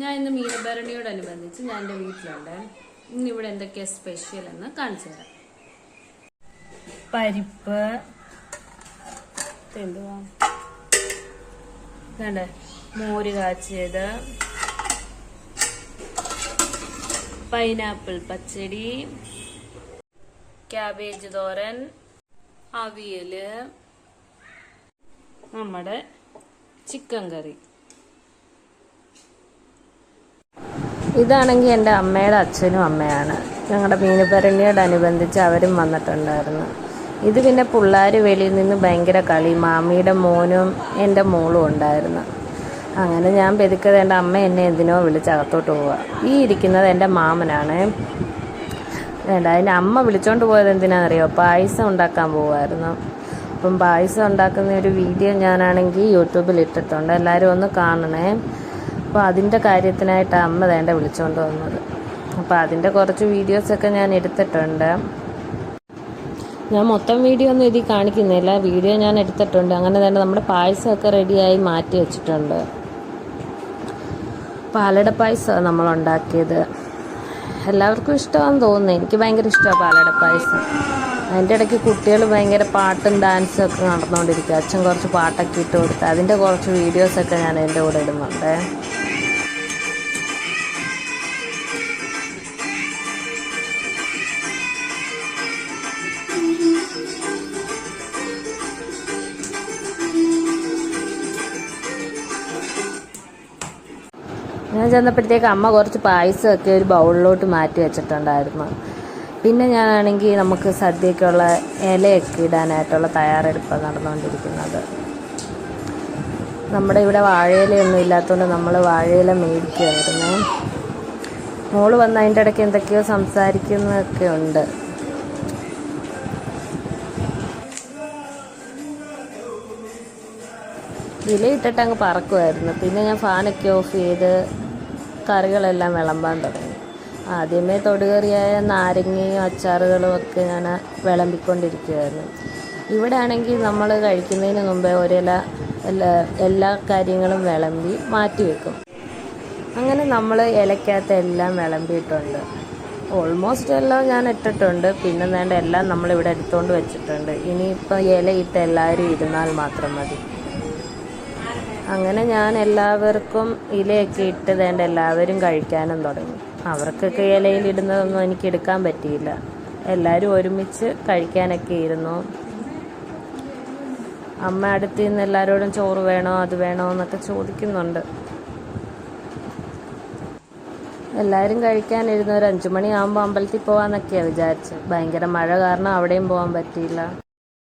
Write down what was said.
ഞാൻ ഇന്ന് മീനഭരണിയോടനുബന്ധിച്ച് ഞാൻ എന്റെ വീട്ടിലുണ്ട്. ഇന്ന് ഇവിടെ എന്തൊക്കെയാണ് സ്പെഷ്യൽ എന്ന് കാണിച്ചു തരാം. പരിപ്പ്. മോര് കാച്ചിയത്. പൈനാപ്പിൾ പച്ചടി. ക്യാബേജ് തോരൻ. അവിയൽ. നമ്മുടെ ചിക്കൻ കറി. ഇതാണെങ്കിൽ എന്റെ അമ്മയുടെ അച്ഛനും അമ്മയാണ്. ഞങ്ങളുടെ മീനുപരണിയോടനുബന്ധിച്ച് അവരും വന്നിട്ടുണ്ടായിരുന്നു. ഇത് പിന്നെ പിള്ളേർ വെളിയിൽ നിന്ന് ഭയങ്കര കളി. മാമിയുടെ മോനും എന്റെ മോളും ഉണ്ടായിരുന്നു. അങ്ങനെ ഞാൻ പെതുക്കത് എന്റെ അമ്മ എന്നെ എന്തിനോ വിളിച്ച് അകത്തോട്ട് പോവുക. ഈ ഇരിക്കുന്നത് എന്റെ മാമനാണ്. വേണ്ട അതിന്റെ അമ്മ വിളിച്ചോണ്ട് പോയത് എന്തിനാണെന്നറിയോ? പായസം ഉണ്ടാക്കാൻ പോവായിരുന്നു അപ്പം പായസം ഉണ്ടാക്കുന്ന ഒരു വീഡിയോ ഞാനാണെങ്കിൽ യൂട്യൂബിൽ ഇട്ടിട്ടുണ്ട്. എല്ലാവരും ഒന്ന് കാണണേ. അപ്പോൾ അതിന്റെ കാര്യത്തിനായിട്ട് അമ്മ വേണ്ട വിളിച്ചുകൊണ്ട് വന്നത്. അപ്പോൾ അതിന്റെ കുറച്ച് വീഡിയോസൊക്കെ ഞാൻ എടുത്തിട്ടുണ്ട്. ഞാൻ മൊത്തം വീഡിയോ ഒന്നും ഇതിൽ കാണിക്കുന്നില്ല. വീഡിയോ ഞാൻ എടുത്തിട്ടുണ്ട്. അങ്ങനെ തന്നെ നമ്മുടെ പായസമൊക്കെ റെഡിയായി മാറ്റി വെച്ചിട്ടുണ്ട്. പാലട പായസമാണ് നമ്മൾ ഉണ്ടാക്കിയത്. എല്ലാവർക്കും ഇഷ്ടമാണെന്ന് തോന്നുന്നു. എനിക്ക് ഭയങ്കര ഇഷ്ടമാണ് പാലട പായസം. അതിന്റെ ഇടയ്ക്ക് കുട്ടികൾ ഭയങ്കര പാട്ടും ഡാൻസും ഒക്കെ നടന്നുകൊണ്ടിരിക്കുക അച്ഛൻ കുറച്ച് പാട്ടൊക്കെ ഇട്ട് കൊടുത്ത് അതിന്റെ കുറച്ച് വീഡിയോസൊക്കെ ഞാൻ എന്റെ കൂടെ ഇടുന്നുണ്ട്. ഞാൻ ചെന്നപ്പോഴത്തേക്ക് അമ്മ കുറച്ച് പായസമൊക്കെ ഒരു ബൗളിലോട്ട് മാറ്റി വെച്ചിട്ടുണ്ടായിരുന്നു. പിന്നെ ഞാനാണെങ്കിൽ നമുക്ക് സദ്യക്കുള്ള ഇലയൊക്കെ ഇടാനായിട്ടുള്ള തയ്യാറെടുപ്പ് നടന്നുകൊണ്ടിരിക്കുന്നത്. നമ്മുടെ ഇവിടെ വാഴയിലയൊന്നും ഇല്ലാത്തതുകൊണ്ട് നമ്മൾ വാഴയില മേടിക്കുമായിരുന്നു മോൾ വന്ന് അതിന്റെ ഇടയ്ക്ക് എന്തൊക്കെയോ സംസാരിക്കുന്നതൊക്കെ ഉണ്ട്. ഇലയിട്ടിട്ട് അങ്ങ് പറക്കുമായിരുന്നു പിന്നെ ഞാൻ ഫാനൊക്കെ ഓഫ് ചെയ്ത് കറികളെല്ലാം വിളമ്പാൻ തുടങ്ങി. ആദ്യമേ തൊടുകറിയായ നാരങ്ങയും അച്ചാറുകളും ഒക്കെ ഞാൻ വിളമ്പിക്കൊണ്ടിരിക്കുകയായിരുന്നു ഇവിടെ ആണെങ്കിൽ നമ്മൾ കഴിക്കുന്നതിന് മുമ്പേ ഒരില എല്ലാ എല്ലാ കാര്യങ്ങളും വിളമ്പി മാറ്റി വെക്കും. അങ്ങനെ നമ്മൾ ഇലക്കകത്ത് എല്ലാം വിളമ്പിയിട്ടുണ്ട്. ഓൾമോസ്റ്റ് എല്ലാം ഞാൻ ഇട്ടിട്ടുണ്ട്. പിന്നെ വേണ്ട എല്ലാം നമ്മളിവിടെ എടുത്തുകൊണ്ട് വെച്ചിട്ടുണ്ട്. ഇനിയിപ്പോൾ ഇലയിട്ട് എല്ലാവരും ഇരുന്നാൽ മാത്രം മതി. അങ്ങനെ ഞാൻ എല്ലാവർക്കും ഇലയൊക്കെ ഇട്ട് എല്ലാവരും കഴിക്കാനും തുടങ്ങി. അവർക്കൊക്കെ ഇലയിൽ ഇടുന്നതൊന്നും എനിക്ക് എടുക്കാൻ പറ്റിയില്ല. എല്ലാവരും ഒരുമിച്ച് കഴിക്കാനൊക്കെ ഇരുന്നു. അമ്മ അടുത്ത് നിന്ന് എല്ലാവരോടും ചോറ് വേണോ അത് വേണോ എന്നൊക്കെ ചോദിക്കുന്നുണ്ട്. എല്ലാവരും കഴിക്കാനിരുന്ന ഒരു അഞ്ചു മണിയാകുമ്പോൾ അമ്പലത്തിൽ പോകാമെന്നൊക്കെയാണ് വിചാരിച്ചത്. ഭയങ്കര മഴ കാരണം അവിടെയും പോകാൻ പറ്റിയില്ല.